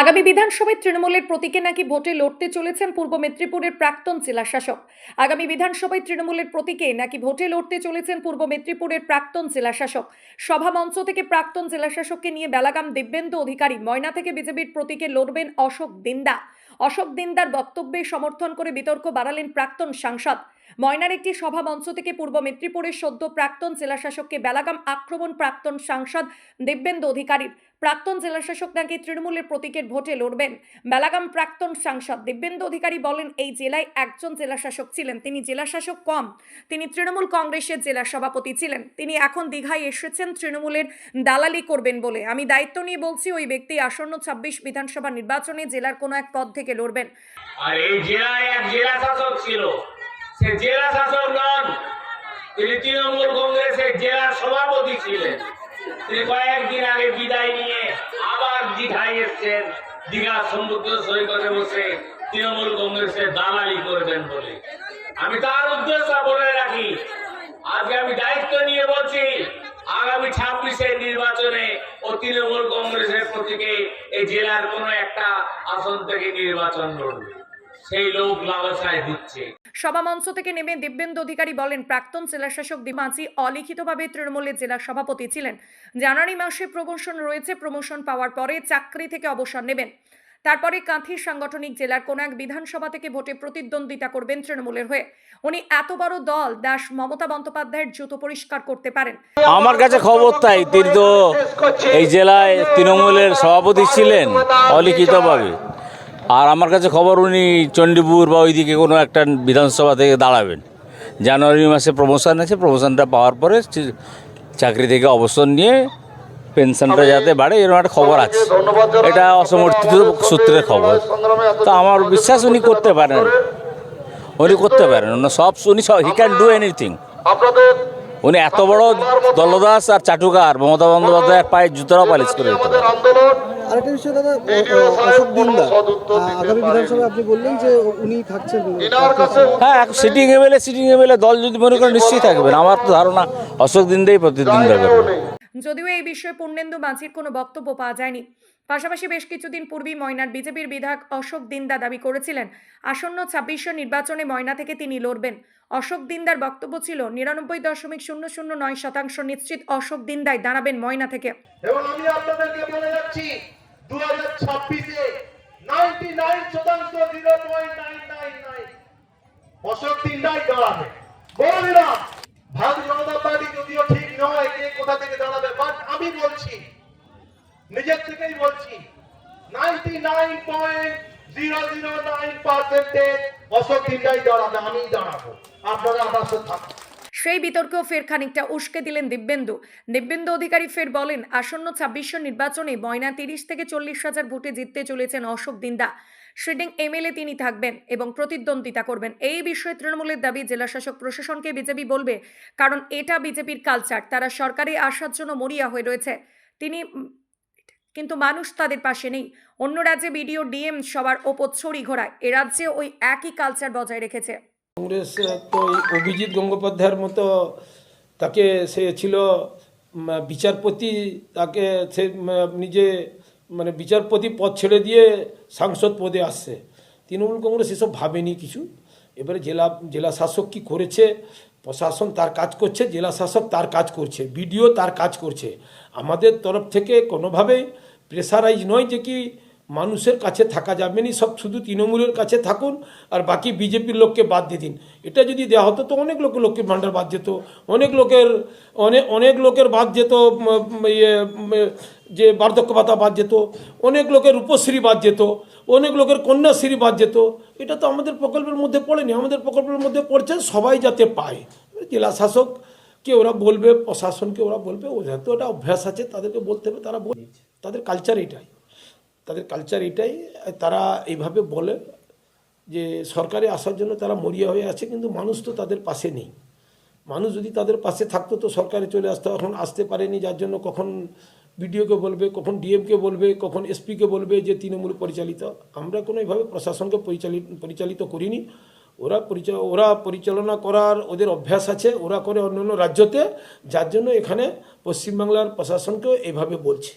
আগামী বিধানসভায় তৃণমূলের প্রতীকে নাকি ভোটে লড়তে চলেছেন পূর্ব মেদিনীপুরের প্রাক্তন জেলা শাসক? আগামী বিধানসভায় তৃণমূলের প্রতীকে নাকি ভোটে লড়তে চলেছেন পূর্ব মেদিনীপুরের প্রাক্তন জেলা শাসক? সভা মঞ্চ থেকে প্রাক্তন জেলা শাসককে নিয়ে বেলাগাম দিব্যেন্দু অধিকারী ময়না থেকে বিজেপির প্রতীকে লড়বেন অশোক দিন্দা। অশোক দিন্দার বক্তব্যে সমর্থন করে বিতর্ক বাড়ালেন প্রাক্তন সাংসদ। ময়নার একটি সভা মঞ্চ থেকে পূর্ব মেদিনীপুরের সদ্য প্রাক্তন জেলাশাসককে বেলাগাম আক্রমণ প্রাক্তন সাংসদ দিব্যেন্দু অধিকারীর। প্রাক্তন জেলাশাসক নাকি তৃণমূলের প্রতীকের ভোটে লড়বেন? বেলাগাম প্রাক্তন সাংসদ দিব্যেন্দু অধিকারী বলেন, এই জেলায় একজন জেলাশাসক ছিলেন। তিনি জেলাশাসক কম। তিনি তৃণমূল কংগ্রেসের জেলা সভাপতি ছিলেন। তিনি এখন দীঘায় এসেছেন তৃণমূলের দালালি করবেন বলে। আমি দায়িত্ব নিয়ে বলছি, ওই ব্যক্তি আসন্ন ছাব্বিশ বিধানসভা নির্বাচনে জেলার কোনো এক পদ থেকে লড়বেন। আর এই জেলায় এক জেলা শাসক ছিল। সে জেলা শাসক নন তিনি তৃণমূল কংগ্রেসের জেলার সভাপতি ছিলেন। তিনি কয়েকদিন আগে বিদায় নিয়ে আবার দীঘায় এসছেন। দীঘা সমুদ্র সৈকতে বসে তৃণমূল কংগ্রেসের দালালি করবেন বলে। আমি তার উদ্দেশ্য বলে রাখি, আজকে আমি দায়িত্ব নিয়ে বলছি, আগামী ছাব্বিশের নির্বাচনে ও তৃণমূল কংগ্রেসের প্রতীকে এই জেলার কোনো একটা আসন থেকে নির্বাচন লড়বে সেই লোক লালসায় দিচ্ছে। সভা মঞ্চ থেকে নেমে দিব্যেন্দু অধিকারী বলেন প্রাক্তন জেলাশাসক দিমাজি অলিখিতভাবে তৃণমূলের জেলা সভাপতি ছিলেন। জানুয়ারি মাসে প্রমোশন রয়েছে প্রমোশন পাওয়ার পরে চাকরি থেকে অবসর নেবেন। তারপরে কাঁথি সাংগঠনিক জেলার কোন এক বিধানসভা থেকে ভোটে প্রতিদ্বন্দ্বিতা করবেন তৃণমূলের হয়ে। উনি এত বড় দল দাস মমতা বন্দ্যোপাধ্যায়ের জুতো পরিষ্কার করতে পারেন। আমার কাছে খবর তাই তিনি তো এই জেলায় তৃণমূলের সভাপতি ছিলেন অলিখিতভাবে। আর আমার কাছে খবর উনি চণ্ডীপুর বা ওইদিকে কোনো একটা বিধানসভা থেকে দাঁড়াবেন। জানুয়ারি মাসে প্রমোশন আছে প্রমোশনটা পাওয়ার পরে চাকরি থেকে অবসর নিয়ে পেনশনটা যাতে বাড়ে এরকম একটা খবর আছে। এটা অসমর্থিত সূত্রের খবর। তো আমার বিশ্বাস উনি করতে পারেন। উনি করতে পারেন। সব উনি সব হি ক্যান ডু এনিথিং উনি এত বড় দলদাস আর চাটুকার মমতা বন্দ্যোপাধ্যায়ের পায়ে জুতোরাও পালিশ করে দিতে আরেকটা বিষয় দাদা অশোক দিন্দা আগামী বিধানসভায় আপনি বললেন যে উনি থাকছেন হ্যাঁ সিটিং এমএলএ সিটিং এমএলএ দল যদি মনে করে নিশ্চয়ই থাকবেন। আমার তো ধারণা অশোক দিনদেই প্রতিদ্বন্দ্বিতা যদিও এই বিষয়ে পূর্ণেন্দু মাঝির কোনো বক্তব্য পাওয়া যায়নি। পাশাপাশি বেশ কিছুদিন পূর্বেই ময়নার বিজেপির বিধায়ক অশোক দিন্দা দাবি করেছিলেন। আসন্ন ছাব্বিশশো নির্বাচনে ময়না থেকে তিনি লড়বেন। অশোক দিন্দার বক্তব্য ছিল নিরানব্বই দশমিক শূন্য শূন্য নয় শতাংশ নিশ্চিত অশোক দিন্দাই দাঁড়াবেন ময়না থেকে। এবং আমি আপনাদেরকে বলে যাচ্ছি কোথা থেকে দাঁড়াবে বাট আমি বলছি, নিজের থেকেই বলছি, ninety nine point zero zero nine percentage Ashok তিনটাই দাঁড়াবে, আমিই দাঁড়াবো। আপনারা আমার সাথে থাকবেন সেই বিতর্কেও ফের খানিকটা উস্কে দিলেন দিব্যেন্দু। দিব্যেন্দু অধিকারী ফের বলেন, আসন্ন ছাব্বিশশো নির্বাচনে ময়না তিরিশ থেকে চল্লিশ হাজার ভোটে জিততে চলেছেন অশোক দিন্দা। সিডিং এমএলএ তিনি থাকবেন এবং প্রতিদ্বন্দ্বিতা করবেন। এই বিষয়ে তৃণমূলের দাবি জেলাশাসক প্রশাসনকে বিজেপি বলবে, কারণ এটা বিজেপির কালচার তারা সরকারি আসার জন্য মরিয়া হয়ে রয়েছে। তিনি কিন্তু মানুষ তাদের পাশে নেই। অন্য রাজ্যে বিডিও, ডিএম সবার ওপর ছড়ি ঘোরায়। এ রাজ্যে ওই একই কালচার বজায় রেখেছে। কংগ্রেস, তো অভিজিৎ গঙ্গোপাধ্যায়ের মতো তাকে সে ছিল বিচারপতি, তাকে সে নিজে মানে বিচারপতি পদ ছেড়ে দিয়ে সাংসদ পদে আসছে। তৃণমূল কংগ্রেস এসব ভাবেনি কিছু। এবারে জেলা জেলা শাসক কি করেছে? প্রশাসন তার কাজ করছে, জেলা শাসক তার কাজ করছে, বিডিও তার কাজ করছে। আমাদের তরফ থেকে কোনোভাবেই প্রেসারাইজ নয় যে কি মানুষের কাছে থাকা যাবে না, সব শুধু তৃণমূলের কাছে থাকুন আর বাকি বিজেপির লোককে বাদ দিয়ে দিন। এটা যদি দেওয়া হতো তো অনেক লোকের লক্ষ্মীর ভাণ্ডার বাদ যেত, অনেক লোকের অনেক অনেক লোকের বাদ যেত ইয়ে যে বার্ধক্য ভাতা বাদ যেত, অনেক লোকের রূপশ্রী বাদ যেত, অনেক লোকের কন্যাশ্রী বাদ যেত। এটা তো আমাদের প্রকল্পের মধ্যে পড়েনি, আমাদের প্রকল্পের মধ্যে পড়ছে সবাই যাতে পায়। জেলা শাসক কে ওরা বলবে, প্রশাসনকে ওরা বলবে, ওদের তো একটা অভ্যাস আছে, তাদেরকে বলতে হবে, তারা তাদের কালচার এটাই। তাদের কালচার এটাই, তারা এইভাবে বলে যে সরকারে আসার জন্য তারা মরিয়া হয়ে আছে, কিন্তু মানুষ তো তাদের পাশে নেই। মানুষ যদি তাদের পাশে থাকতো তো সরকারে চলে আসতো, এখন আসতে পারেনি, যার জন্য কখন বিডিওকে বলবে, কখন ডিএমকে বলবে, কখন এসপিকে বলবে যে তৃণমূল পরিচালিত। আমরা কোনো এইভাবে প্রশাসনকে পরিচালিত পরিচালিত করিনি। ওরা পরিচাল ওরা পরিচালনা করার ওদের অভ্যাস আছে, ওরা করে অন্য অন্য রাজ্যতে, যার জন্য এখানে পশ্চিমবাংলার প্রশাসনকেও এভাবে বলছে।